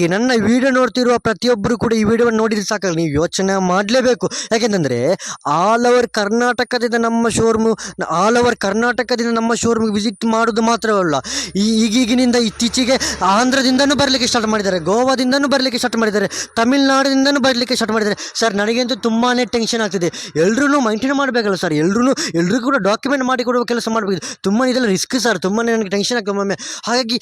ಈ ನನ್ನ ವಿಡಿಯೋ ನೋಡ್ತಿರುವ ಪ್ರತಿಯೊಬ್ಬರು ಕೂಡ ಈ ವಿಡಿಯೋವನ್ನು ನೋಡಿದ್ರೆ ಸಾಕಲ್ಲ, ನೀವು ಯೋಚನೆ ಮಾಡಲೇಬೇಕು. ಯಾಕೆಂತಂದ್ರೆ ಆಲ್ ಓವರ್ ಕರ್ನಾಟಕದಿಂದ ನಮ್ಮ ಶೋರೂಮು ಆಲ್ ಓವರ್ ಕರ್ನಾಟಕದಿಂದ ನಮ್ಮ ಶೋರೂಮ್ಗೆ ವಿಸಿಟ್ ಮಾಡೋದು ಮಾತ್ರವಲ್ಲ, ಈ ಈಗೀಗಿನಿಂದ ಇತ್ತೀಚೆಗೆ ಆಂಧ್ರದಿಂದನೂ ಬರಲಿಕ್ಕೆ ಸ್ಟಾರ್ಟ್ ಮಾಡಿದ್ದಾರೆ, ಗೋವಾದಿಂದನೂ ಬರಲಿಕ್ಕೆ ಸ್ಟಾರ್ಟ್ ಮಾಡಿದ್ದಾರೆ, ತಮಿಳ್ನಾಡಿನಿಂದನೂ ಬರಲಿಕ್ಕೆ ಸ್ಟಾರ್ಟ್ ಮಾಡಿದ್ದಾರೆ. ಸರ್ ನನಗಂತೂ ತುಂಬಾ ಟೆನ್ಷನ್ ಆಗ್ತಿದೆ. ಎಲ್ಲರೂ ಮೈಂಟೈನ್ ಮಾಡಬೇಕಲ್ಲ ಸರ್ ಎಲ್ಲರೂ ಎಲ್ಲರಿಗೂ ಕೂಡ ಡಾಕ್ಯುಮೆಂಟ್ ಮಾಡಿ ಕೊಡುವ ಕೆಲಸ ಮಾಡಬೇಕು. ತುಂಬ ಇದೆಲ್ಲ ರಿಸ್ಕ್ ಸರ್ ತುಂಬಾ ನನಗೆ ಟೆನ್ಷನ್ ಆಗ್ತದೆ ಒಮ್ಮೊಮ್ಮೆ. ಹಾಗಾಗಿ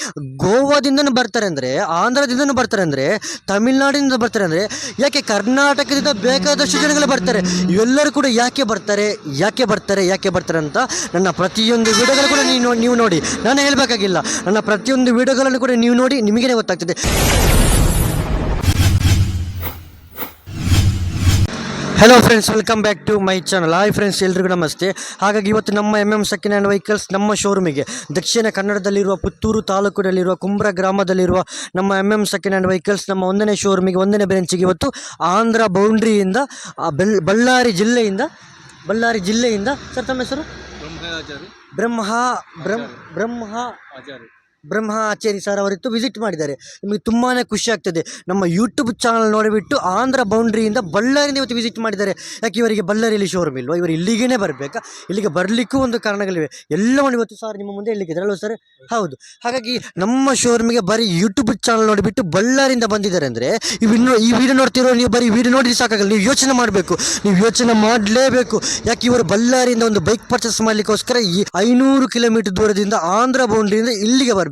ಗೋವಾದಿಂದನೂ ಬರ್ತಾರೆ ಅಂದರೆ, ಆಂಧ್ರದಿಂದನೂ ಬರ್ತಾರೆ ಅಂದರೆ, ತಮಿಳ್ನಾಡಿನಿಂದ ಬರ್ತಾರೆ ಅಂದರೆ, ಯಾಕೆ ಕರ್ನಾಟಕದಿಂದ ಬೇಕಾದಷ್ಟು ಜನಗಳು ಬರ್ತಾರೆ? ಇವೆಲ್ಲರೂ ಕೂಡ ಯಾಕೆ ಬರ್ತಾರೆ? ಯಾಕೆ ಬರ್ತಾರೆ? ಯಾಕೆ ಬರ್ತಾರೆ ಅಂತ ನನ್ನ ಪ್ರತಿಯೊಂದು ವಿಡಿಯೋಗಳು ಕೂಡ ನೀವು ನೀವು ನೋಡಿ. ನಾನು ಹೇಳಬೇಕಾಗಿಲ್ಲ. ನನ್ನ ಪ್ರತಿಯೊಂದು ವಿಡಿಯೋಗಳನ್ನು ಕೂಡ ನೀವು ನೋಡಿ ನಿಮಗೇ ಗೊತ್ತಾಗ್ತದೆ. Hello friends welcome back to my channel hi friends ಎಲ್ರಿಗೂ ನಮಸ್ತೆ. ಹಾಗಾಗಿ ಇವತ್ತು ನಮ್ಮ M M second hand vehicles ನಮ್ಮ ಶೋರೂಮಿಗೆ ದಕ್ಷಿಣ ಕನ್ನಡದಲ್ಲಿರುವ ಪುತ್ತೂರು ತಾಲೂಕಿನಲ್ಲಿರುವ ಕುಂಬ್ರ ಗ್ರಾಮದಲ್ಲಿರುವ ನಮ್ಮ M M second hand vehicles ನಮ್ಮ ಒಂದನೇ ಶೋರೂಮಿಗೆ ಒಂದನೇ ಬ್ರಾಂಚಿಗೆ ಇವತ್ತು ಆಂಧ್ರ ಬೌಂಡ್ರಿಯಿಂದ ಬೆಲ್ ಬಳ್ಳಾರಿ ಜಿಲ್ಲೆಯಿಂದ ಬಳ್ಳಾರಿ ಜಿಲ್ಲೆಯಿಂದ ಸರ್ ತಮ್ಮ ಹೆಸರು? ಬ್ರಹ್ಮ ಬ್ರಹ್ಮ ಬ್ರಹ್ಮ ಆಚಾರಿ ಬ್ರಹ್ಮ ಆಚಾರಿ ಸರ್ ಅವರಿತ್ತು ವಿಸಿಟ್ ಮಾಡಿದ್ದಾರೆ. ನಿಮಗೆ ತುಂಬಾ ಖುಷಿ ಆಗ್ತದೆ. ನಮ್ಮ ಯೂಟ್ಯೂಬ್ ಚಾನಲ್ ನೋಡಿಬಿಟ್ಟು ಆಂಧ್ರ ಬೌಂಡ್ರಿಯಿಂದ ಬಳ್ಳಾರಿಯಿಂದ ಇವತ್ತು ವಿಸಿಟ್ ಮಾಡಿದ್ದಾರೆ. ಯಾಕೆ ಇವರಿಗೆ ಬಳ್ಳಾರಿಯಲ್ಲಿ ಶೋರೂಮ್ ಇಲ್ವಾ? ಇವರು ಇಲ್ಲಿಗೇ ಬರಬೇಕಾ? ಇಲ್ಲಿಗೆ ಬರಲಿಕ್ಕೂ ಒಂದು ಕಾರಣಗಳಿವೆ. ಎಲ್ಲವನ್ನು ಇವತ್ತು ಸರ್ ನಿಮ್ಮ ಮುಂದೆ ಇಲ್ಲಿಗೆ ಅಲ್ವಾ ಸರ್ ಹೌದು. ಹಾಗಾಗಿ ನಮ್ಮ ಶೋರೂಮಿಗೆ ಬರೀ ಯೂಟ್ಯೂಬ್ ಚಾನಲ್ ನೋಡಿಬಿಟ್ಟು ಬಳ್ಳಾರಿಯಿಂದ ಬಂದಿದ್ದಾರೆ ಅಂದರೆ ಈ ಇನ್ನು ಈ ವಿಡಿಯೋ ನೋಡ್ತಿರೋ ನೀವು ಬರೀ ವಿಡಿಯೋ ನೋಡಿದ್ರೆ ಸಾಕಾಗಲ್ಲ. ನೀವು ಯೋಚನೆ ಮಾಡಬೇಕು. ನೀವು ಯೋಚನೆ ಮಾಡಲೇಬೇಕು. ಯಾಕೆ ಇವರು ಬಳ್ಳಾರಿಯಿಂದ ಒಂದು ಬೈಕ್ ಪರ್ಚೇಸ್ ಮಾಡಲಿಕ್ಕೋಸ್ಕರ ಈ ಐನೂರು ಕಿಲೋಮೀಟರ್ ದೂರದಿಂದ ಆಂಧ್ರ ಬೌಂಡ್ರಿಯಿಂದ ಇಲ್ಲಿಗೆ ಬರಬೇಕಾ?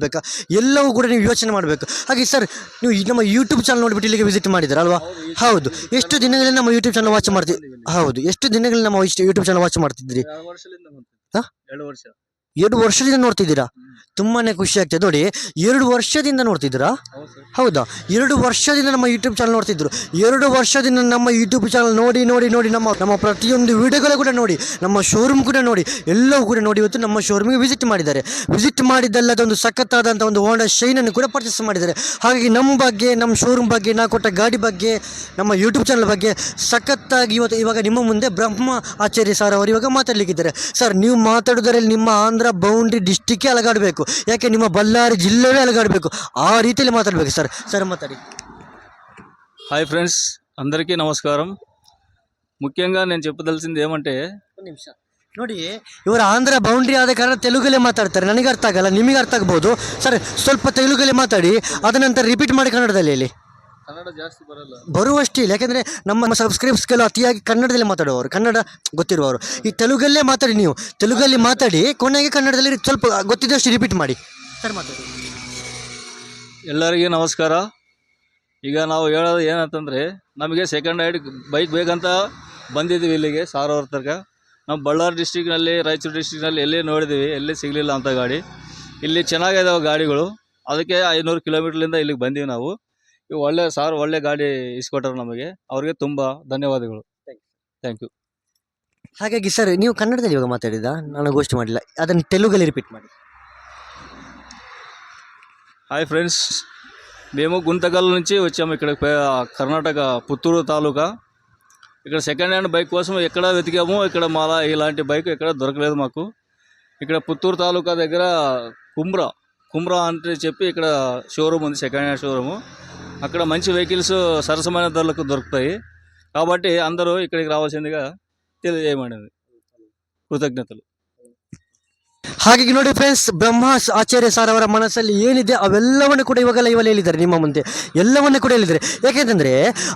ಎಲ್ಲವೂ ಕೂಡ ನೀವು ಯೋಚನೆ ಮಾಡಬೇಕು. ಹಾಗೆ ಸರ್ ನೀವು ಈಗ ನಮ್ಮ ಯೂಟ್ಯೂಬ್ ಚಾನಲ್ ನೋಡಿಬಿಟ್ಟು ಇಲ್ಲಿಗೆ ವಿಸಿಟ್ ಮಾಡಿದ್ದೀರಾ ಅಲ್ವಾ? ಹೌದು. ಎಷ್ಟು ದಿನಗಳಿಂದ ನಮ್ಮ ಯೂಟ್ಯೂಬ್ ಚಾನಲ್ ವಾಚ್ ಮಾಡ್ತೀವಿ ಹೌದು. ಎಷ್ಟು ದಿನಗಳಿಂದ ನಮ್ಮ ಯೂಟ್ಯೂಬ್ ಚಾನಲ್ ವಾಚ್ ಮಾಡ್ತಿದ್ರಿ? ಎರಡು ವರ್ಷದಿಂದ ನೋಡ್ತಿದ್ದೀರಾ? ತುಂಬಾನೇ ಖುಷಿ ಆಗ್ತದೆ. ನೋಡಿ, ಎರಡು ವರ್ಷದಿಂದ ನೋಡ್ತಿದ್ದೀರಾ? ಹೌದು? ಎರಡು ವರ್ಷದಿಂದ ನಮ್ಮ ಯೂಟ್ಯೂಬ್ ಚಾನಲ್ ನೋಡ್ತಿದ್ರು. ಎರಡು ವರ್ಷದಿಂದ ನಮ್ಮ ಯೂಟ್ಯೂಬ್ ಚಾನಲ್ ನೋಡಿ ನೋಡಿ ನೋಡಿ, ನಮ್ಮ ನಮ್ಮ ಪ್ರತಿಯೊಂದು ವಿಡಿಯೋಗಳು ಕೂಡ ನೋಡಿ, ನಮ್ಮ ಶೋರೂಮ್ ಕೂಡ ನೋಡಿ, ಎಲ್ಲವೂ ಕೂಡ ನೋಡಿ ಇವತ್ತು ನಮ್ಮ ಶೋರೂಮ್ಗೆ ವಿಸಿಟ್ ಮಾಡಿದ್ದಾರೆ. ವಿಸಿಟ್ ಮಾಡಿದ್ದಲ್ಲದ ಒಂದು ಸಖತ್ತಾದಂಥ ಒಂದು ಹೋಂಡಾ ಶೈನನ್ನು ಕೂಡ ಪರ್ಚೇಸ್ ಮಾಡಿದ್ದಾರೆ. ಹಾಗಾಗಿ ನಮ್ಮ ಬಗ್ಗೆ, ನಮ್ಮ ಶೋರೂಮ್ ಬಗ್ಗೆ ನಾ ಕೊಟ್ಟ ಗಾಡಿ ಬಗ್ಗೆ, ನಮ್ಮ ಯೂಟ್ಯೂಬ್ ಚಾನಲ್ ಬಗ್ಗೆ ಸಖತ್ತಾಗಿ ಇವತ್ತು ಇವಾಗ ನಿಮ್ಮ ಮುಂದೆ ಬ್ರಹ್ಮ ಆಚಾರ್ಯ ಸರ್ ಅವರು ಇವಾಗ ಮಾತಾಡಲಿಕ್ಕಿದ್ದಾರೆ. ಸರ್ ನೀವು ಮಾತಾಡೋದರಲ್ಲಿ ನಿಮ್ಮ ಆಂಧ್ರ ಬೌಂಡ್ರಿ ಡಿಸ್ಟಿಕ್ಕೇ ಅಲಗಾಡಬೇಕು ಯಾಕೆ ನಿಮ್ಮ ಬಳ್ಳಾರಿ ಜಿಲ್ಲೆವೇ ಅಲಗಾಡಬೇಕು ಆ ರೀತಿಯಲ್ಲಿ ಮಾತಾಡಬೇಕು ಸರ್ ಸರ್ ಮಾತಾಡಿ హాయ్ ఫ్రెండ్స్ అందరికీ నమస్కారం ముఖ్యంగా నేను చెప్పదలసింది ఏమంటే ಒಂದು ನಿಮಿಷ ನೋಡಿ ಇವರು ಆಂಧ್ರ ಬೌಂಡ್ರಿ ಆದ ಕಾರಣ ತೆಲುಗಲ್ಲೇ ಮಾತಾಡ್ತಾರೆ ನನಗೆ ಅರ್ಥ ಆಗಲ್ಲ ನಿಮಗೆ ಅರ್ಥ ಆಗ್ಬೋದು ಸರ್ ಸ್ವಲ್ಪ ತೆಲುಗಲ್ಲೇ ಮಾತಾಡಿ ಅದ ನಂತರ ರಿಪೀಟ್ ಮಾಡಿ ಕನ್ನಡದಲ್ಲಿ ಹೇಳಿ ಕನ್ನಡ ಜಾಸ್ತಿ ಬರಲ್ಲ. ಬರುವಷ್ಟೇ ಇಲ್ಲ. ಯಾಕೆಂದರೆ ನಮ್ಮ ಸಬ್ಸ್ಕ್ರೈಬ್ಸ್ಗೆಲ್ಲ ಅತಿಯಾಗಿ ಕನ್ನಡದಲ್ಲಿ ಮಾತಾಡುವವರು. ಕನ್ನಡ ಗೊತ್ತಿರುವವರು. ಈ ತೆಲುಗಲ್ಲೇ ಮಾತಾಡಿ ನೀವು. ತೆಲುಗಲ್ಲಿ ಮಾತಾಡಿ ಕೊನೆಗೆ ಕನ್ನಡದಲ್ಲಿ ಸ್ವಲ್ಪ ಗೊತ್ತಿದ್ದಷ್ಟು ರಿಪೀಟ್ ಮಾಡಿ. ಸರ್ ಮಾತಾಡಿ. ಎಲ್ಲರಿಗೂ ನಮಸ್ಕಾರ. ಈಗ ನಾವು ಹೇಳೋದು ಏನಂತಂದರೆ ನಮಗೆ ಸೆಕೆಂಡ್ ಹ್ಯಾಂಡ್ ಬೈಕ್ ಬೇಕಂತ ಬಂದಿದ್ದೀವಿ ಇಲ್ಲಿಗೆ ಅವ್ರ ತನಕ ನಾವು ಬಳ್ಳಾರಿ ಡಿಸ್ಟಿಕ್ನಲ್ಲಿ ರಾಯಚೂರು ಡಿಸ್ಟಿಕ್ನಲ್ಲಿ ಎಲ್ಲೇ ನೋಡಿದ್ದೀವಿ ಎಲ್ಲೇ ಸಿಗಲಿಲ್ಲ ಅಂತ ಗಾಡಿ. ಇಲ್ಲಿ ಚೆನ್ನಾಗಿದಾವೆ ಗಾಡಿಗಳು. ಅದಕ್ಕೆ ಐನೂರು ಕಿಲೋಮೀಟ್ರ್ಲಿಂದ ಇಲ್ಲಿಗೆ ಬಂದೀವಿ ನಾವು. ಒಳ್ಳೆ ಸಾರ್ ಒಳ್ಳೆ ಗಾಡಿ ಇಸ್ಕೊಟ್ರು ನಮಗೆ ಅವ್ರಿಗೆ ತುಂಬ ಧನ್ಯವಾದಗಳು ಥ್ಯಾಂಕ್ ಯು ಹಾಗಾಗಿ ಸರ್ ನೀವು ಕನ್ನಡದಲ್ಲಿ ಇವಾಗ ಮಾತಾಡಿದ ನಾನು ಗೋಷ್ಠಿ ಮಾಡಿಲ್ಲ ಅದನ್ನು ತೆಲುಗಲ್ಲಿ ರಿಪೀಟ್ ಮಾಡಿ హాయ్ ఫ్రెండ్స్ మేము గుంతకల్ నుంచి వచ్చాము ఇక్కడ పే- కర్ణాటక పుత్తూరు తాలూకా ఇక్కడ సెకండ్ హ్యాండ్ బైక్ కోసం ఎక్కడ వెతికాము ఇక్కడ మాలా ఇలాంటి బైక్ ఎక్కడ దొరకలేదు మాకు ఇక్కడ పుత్తూరు తాలూకా దగ్గర కుమ్రా కుమ్రా అంటే చెప్పి ఇక్కడ షోరూమ్ ఉంది సెకండ్ హ్యాండ్ షోరూము అక్కడ మంచి వెహికల్స్ సరసమైన ధరలకు దొరుకుతాయి. కాబట్టి అందరూ ఇక్కడికి రావాల్సిందిగా తెలియజేయమనేది కృతజ్ఞతలు. ಹಾಗಾಗಿ ನೋಡಿ ಫ್ರೆಂಡ್ಸ್ ಬ್ರಹ್ಮ, ಆಚಾರ್ಯ ಸರ್ ಅವರ ಮನಸ್ಸಲ್ಲಿ ಏನಿದೆ ಅವೆಲ್ಲವನ್ನು ಕೂಡ ಇವಾಗ ಲೈವಲ್ಲಿ ಹೇಳಿದ್ದಾರೆ ನಿಮ್ಮ ಮುಂದೆ. ಎಲ್ಲವನ್ನೂ ಕೂಡ ಹೇಳಿದ್ದಾರೆ. ಯಾಕೆಂತಂದರೆ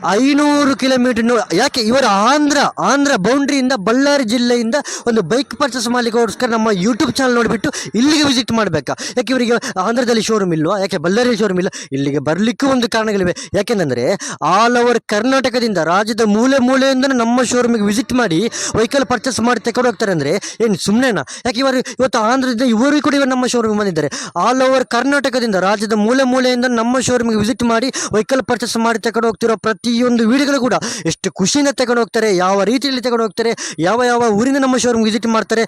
ಐನೂರು ಕಿಲೋಮೀಟರ್ ಯಾಕೆ ಇವರ ಆಂಧ್ರ ಆಂಧ್ರ ಬೌಂಡ್ರಿಯಿಂದ ಬಳ್ಳಾರಿ ಜಿಲ್ಲೆಯಿಂದ ಒಂದು ಬೈಕ್ ಪರ್ಚೇಸ್ ಮಾಡಲಿಕ್ಕೋಸ್ಕರ ನಮ್ಮ ಯೂಟ್ಯೂಬ್ ಚಾನಲ್ ನೋಡಿಬಿಟ್ಟು ಇಲ್ಲಿಗೆ ವಿಸಿಟ್ ಮಾಡಬೇಕಾ? ಯಾಕೆ ಇವರಿಗೆ ಆಂಧ್ರದಲ್ಲಿ ಶೋರೂಮ್ ಇಲ್ವಾ? ಯಾಕೆ ಬಳ್ಳಾರಿಯಲ್ಲಿ ಶೋರೂಮ್ ಇಲ್ಲ? ಇಲ್ಲಿಗೆ ಬರಲಿಕ್ಕೂ ಒಂದು ಕಾರಣಗಳಿವೆ. ಯಾಕೆಂದರೆ ಆಲ್ ಓವರ್ ಕರ್ನಾಟಕದಿಂದ ರಾಜ್ಯದ ಮೂಲೆ ಮೂಲೆಯಿಂದ ನಮ್ಮ ಶೋರೂಮಿಗೆ ವಿಸಿಟ್ ಮಾಡಿ ವೆಹಿಕಲ್ ಪರ್ಚೇಸ್ ಮಾಡಿ ತಗೊಂಡು ಹೋಗ್ತಾರೆ ಅಂದರೆ ಏನು ಸುಮ್ಮನೆನಾ ಯಾಕೆ ಇವರು ಇವತ್ತು ಆಂಧ್ರದಿಂದ ಇವರು ಕೂಡ ಇವರು ನಮ್ಮ ಶೋರೂಮ್ಗೆ ಬಂದಿದ್ದಾರೆ. ಆಲ್ ಓವರ್ ಕರ್ನಾಟಕದಿಂದ ರಾಜ್ಯದ ಮೂಲೆ ಮೂಲೆಯಿಂದ ನಮ್ಮ ಶೋರೂಮ್ಗೆ ವಿಸಿಟ್ ಮಾಡಿ ವೆಹಿಕಲ್ ಪರ್ಚೇಸ್ ಮಾಡಿ ತಗೊಂಡು ಹೋಗ್ತಿರೋ ಪ್ರತಿಯೊಂದು ವೀಡಿಯೋಗಳು ಕೂಡ ಎಷ್ಟು ಖುಷಿಯಿಂದ ತಗೊಂಡು ಹೋಗ್ತಾರೆ, ಯಾವ ರೀತಿಯಲ್ಲಿ ತಗೊಂಡು ಹೋಗ್ತಾರೆ, ಯಾವ ಯಾವ ಊರಿಂದ ನಮ್ಮ ಶೋರೂಮ್ ವಿಸಿಟ್ ಮಾಡ್ತಾರೆ,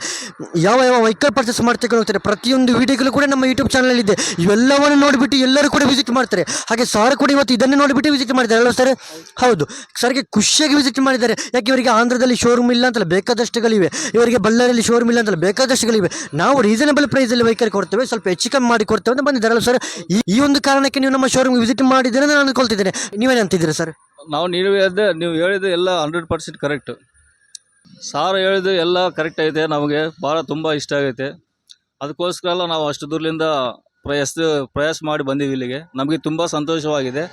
ಯಾವ ಯಾವ ವೆಹಿಕಲ್ ಪರ್ಚೇಸ್ ಮಾಡಿ ತಗೊಂಡು ಹೋಗ್ತಾರೆ, ಪ್ರತಿಯೊಂದು ವೀಡಿಯೋಗಳು ಕೂಡ ನಮ್ಮ ಯೂಟ್ಯೂಬ್ ಚಾನಲ್ ಇದೆ. ಇವೆಲ್ಲವನ್ನು ನೋಡಿಬಿಟ್ಟು ಎಲ್ಲರೂ ಕೂಡ ವಿಸಿಟ್ ಮಾಡ್ತಾರೆ. ಹಾಗೆ ಸಾರ್ ಕೂಡ ಇವತ್ತು ಇದನ್ನೇ ನೋಡಿಬಿಟ್ಟು ವಿಸಿಟ್ ಮಾಡಿದ್ದಾರೆ. ಅಲ್ವಾ ಸರ್ ಹೌದು. ಸರ್ಗೆ ಖುಷಿಯಾಗಿ ವಿಸಿಟ್ ಮಾಡಿದ್ದಾರೆ. ಯಾಕೆ ಇವರಿಗೆ ಆಂಧ್ರದಲ್ಲಿ ಶೋರೂಮ್ ಇಲ್ಲ ಅಂತಲ್ಲ, ಬೇಕಾದಷ್ಟುಗಳಿವೆ. ಇವರಿಗೆ ಬಳ್ಳಾರಿಯಲ್ಲಿ ಶೋರೂಮ್ ಇಲ್ಲ ಅಂತಲ್ಲ, ಬೇಕಾದಷ್ಟುಗಳಿವೆ. ನಾವು ನಾವು ರೀಸನಬಲ್ ಪ್ರೈಸಲ್ಲಿ ವೆಹಿಕಲ್ ಕೊಡ್ತೇವೆ. ಸ್ವಲ್ಪ ಹೆಚ್ಚು ಕಮ್ಮಿ ಮಾಡಿ ಕೊಡ್ತೇವೆ ಅಂತ ಬಂದಿದ್ದಾರಲ್ಲ ಸರ್ ಈ ಒಂದು ಕಾರಣಕ್ಕೆ ನೀವು ನಮ್ಮ ಶೋರೂಮ್ ವಿಸಿಟ್ ಮಾಡಿದ್ದೀರ ನಾನು ಅನ್ಕೊಳ್ತಿದ್ದೇನೆ. ನೀವೇನಂತಿದ್ದೀರಾ ಸರ್ ನಾವು ನೀವು ಹೇಳಿದ, ನೀವು ಹೇಳಿದ್ದು ಎಲ್ಲ ಹಂಡ್ರೆಡ್ ಪರ್ಸೆಂಟ್ ಕರೆಕ್ಟ್ ಸಾರ್ ಹೇಳಿದ್ದು ಎಲ್ಲ ಕರೆಕ್ಟ್ ಐತೆ, ನಮಗೆ ಭಾಳ ತುಂಬ ಇಷ್ಟ ಆಗೈತೆ. ಅದಕ್ಕೋಸ್ಕರ ಎಲ್ಲ ನಾವು ಅಷ್ಟು ದೂರದಿಂದ ಪ್ರಯಾಸ ಪ್ರಯಾಸ ಮಾಡಿ ಬಂದೀವಿ ಇಲ್ಲಿಗೆ. ನಮಗೆ ತುಂಬ ಸಂತೋಷವಾಗಿದೆ.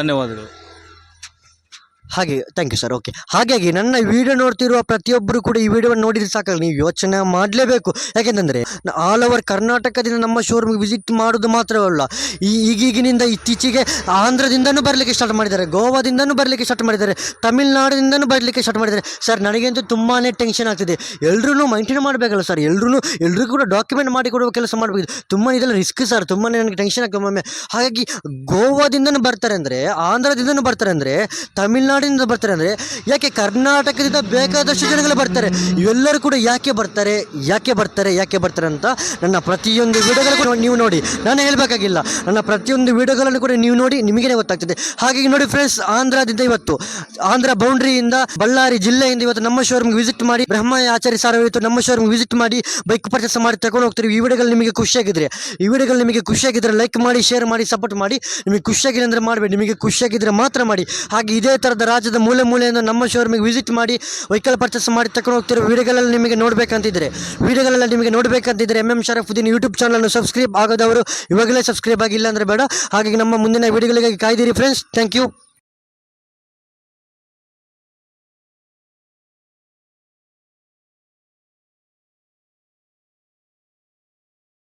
ಧನ್ಯವಾದಗಳು. ಹಾಗೆ ಥ್ಯಾಂಕ್ ಯು ಸರ್ ಓಕೆ ಹಾಗಾಗಿ ನನ್ನ ವಿಡಿಯೋ ನೋಡ್ತಿರುವ ಪ್ರತಿಯೊಬ್ಬರು ಕೂಡ ಈ ವಿಡಿಯೋವನ್ನು ನೋಡಿದ್ರೆ ಸಾಕಲ್ಲ, ನೀವು ಯೋಚನೆ ಮಾಡಲೇಬೇಕು. ಯಾಕೆಂತಂದರೆ ಆಲ್ ಓವರ್ ಕರ್ನಾಟಕದಿಂದ ನಮ್ಮ ಶೋರೂಮ್ಗೆ ವಿಸಿಟ್ ಮಾಡೋದು ಮಾತ್ರವಲ್ಲ, ಈ ಈಗೀಗಿನಿಂದ ಇತ್ತೀಚೆಗೆ ಆಂಧ್ರದಿಂದನೂ ಬರಲಿಕ್ಕೆ ಸ್ಟಾರ್ಟ್ ಮಾಡಿದ್ದಾರೆ, ಗೋವಾದಿಂದನೂ ಬರಲಿಕ್ಕೆ ಸ್ಟಾರ್ಟ್ ಮಾಡಿದ್ದಾರೆ, ತಮಿಳ್ನಾಡಿನಿಂದನೂ ಬರಲಿಕ್ಕೆ ಸ್ಟಾರ್ಟ್ ಮಾಡಿದ್ದಾರೆ. ಸರ್ ನನಗಂತೂ ತುಂಬಾ ಟೆನ್ಷನ್ ಆಗ್ತಿದೆ. ಎಲ್ಲರೂ ಮೈಂಟೈನ್ ಮಾಡಬೇಕಲ್ಲ ಸರ್ ಎಲ್ಲರೂ ಎಲ್ಲರೂ ಕೂಡ ಡಾಕ್ಯುಮೆಂಟ್ ಮಾಡಿ ಕೊಡುವ ಕೆಲಸ ಮಾಡಬೇಕು. ತುಂಬ ಇದೆಲ್ಲ ರಿಸ್ಕ್ ಸರ್ ತುಂಬಾ ನನಗೆ ಟೆನ್ಷನ್ ಆಗ್ತದೆ ಒಮ್ಮೆ ಹಾಗಾಗಿ ಗೋವಾದಿಂದನೂ ಬರ್ತಾರೆ ಅಂದರೆ, ಆಂಧ್ರದಿಂದನೂ ಬರ್ತಾರೆ ಅಂದರೆ ತಮಿಳ್ನಾಡಿನಿಂದ ಬರ್ತಾರೆ ಅಂದರೆ ಯಾಕೆ ಕರ್ನಾಟಕದಿಂದ ಬೇಕಾದಷ್ಟು ಜನಗಳು ಬರ್ತಾರೆ? ಇವೆಲ್ಲರೂ ಕೂಡ ಯಾಕೆ ಬರ್ತಾರೆ? ಯಾಕೆ ಬರ್ತಾರೆ? ಯಾಕೆ ಬರ್ತಾರೆ ಅಂತ ನನ್ನ ಪ್ರತಿಯೊಂದು ವಿಡಿಯೋಗಳು ಕೂಡ ನೀವು ನೋಡಿ. ನಾನು ಹೇಳಬೇಕಾಗಿಲ್ಲ. ನನ್ನ ಪ್ರತಿಯೊಂದು ವೀಡಿಯೋಗಳನ್ನು ಕೂಡ ನೀವು ನೋಡಿ ನಿಮಗೇ ಗೊತ್ತಾಗ್ತದೆ. ಹಾಗಾಗಿ ನೋಡಿ ಫ್ರೆಂಡ್ಸ್ ಆಂಧ್ರದಿಂದ ಇವತ್ತು, ಆಂಧ್ರ ಬೌಂಡ್ರಿಯಿಂದ ಬಳ್ಳಾರಿ ಜಿಲ್ಲೆಯಿಂದ ಇವತ್ತು ನಮ್ಮ ಶೋರೂಮ್ಗೆ ವಿಸಿಟ್ ಮಾಡಿ ಬ್ರಹ್ಮ ಆಚಾರ್ಯ ಸಾರ ಇವತ್ತು ನಮ್ಮ ಶೋರೂಮ್ಗೆ ವಿಸಿಟ್ ಮಾಡಿ ಬೈಕ್ ಪರ್ಚೇಸ್ ಮಾಡಿ ತಗೊಂಡು ಹೋಗ್ತೀರಿ. ಈ ವಿಡಿಯೋಗಳು ನಿಮಗೆ ಖುಷಿಯಾಗಿದ್ರೆ ಈ ವಿಡಿಯೋಗಳು ನಿಮಗೆ ಖುಷಿಯಾಗಿದ್ರೆ ಲೈಕ್ ಮಾಡಿ ಶೇರ್ ಮಾಡಿ ಸಪೋರ್ಟ್ ಮಾಡಿ, ನಿಮಗೆ ಖುಷಿಯಾಗಿದೆ ಅಂದರೆ ಮಾಡಬೇಡಿ. ನಿಮಗೆ ಖುಷಿಯಾಗಿದ್ರೆ ಮಾತ್ರ ಮಾಡಿ. ಹಾಗೆ ಇದೇ ಥರದ ರಾಜ್ಯದ ಮೂಲೆ ಮೂಲೆಯಿಂದ ನಮ್ಮ ಶೋರೂಮಿಗೆ ವಿಸಿಟ್ ಮಾಡಿ ವೆಹಿಕಲ್ ಪರ್ಚೇಸ್ ಮಾಡಿ ತಗೊಂಡು ಹೋಗ್ತಿರೋ ವೀಡಿಯೋಗಳಲ್ಲಿ ನಿಮಗೆ ನೋಡಬೇಕಂತಿದ್ರೆ ವಿಡಿಯೋಗಳೆಲ್ಲ ನಿಮಗೆ ನೋಡಬೇಕಂತಿದ್ರೆ ಎಂ ಎಂ ಶರಫುದ್ದೀನ್ ಯೂಟ್ಯೂಬ್ ಚಾನಲನ್ನು ಸಬ್ಸ್ಕ್ರೈಬ್ ಆಗೋದವರು ಇವಾಗಲೇ ಸಬ್ಸ್ಕ್ರೈಬ್ ಆಗಿಲ್ಲ ಅಂದರೆ ಬೇಡ. ಹಾಗಾಗಿ ನಮ್ಮ ಮುಂದಿನ ವೀಡಿಯೋಗಳಿಗಾಗಿ ಕಾಯ್ದಿರಿ ಫ್ರೆಂಡ್ಸ್ ಥ್ಯಾಂಕ್ ಯು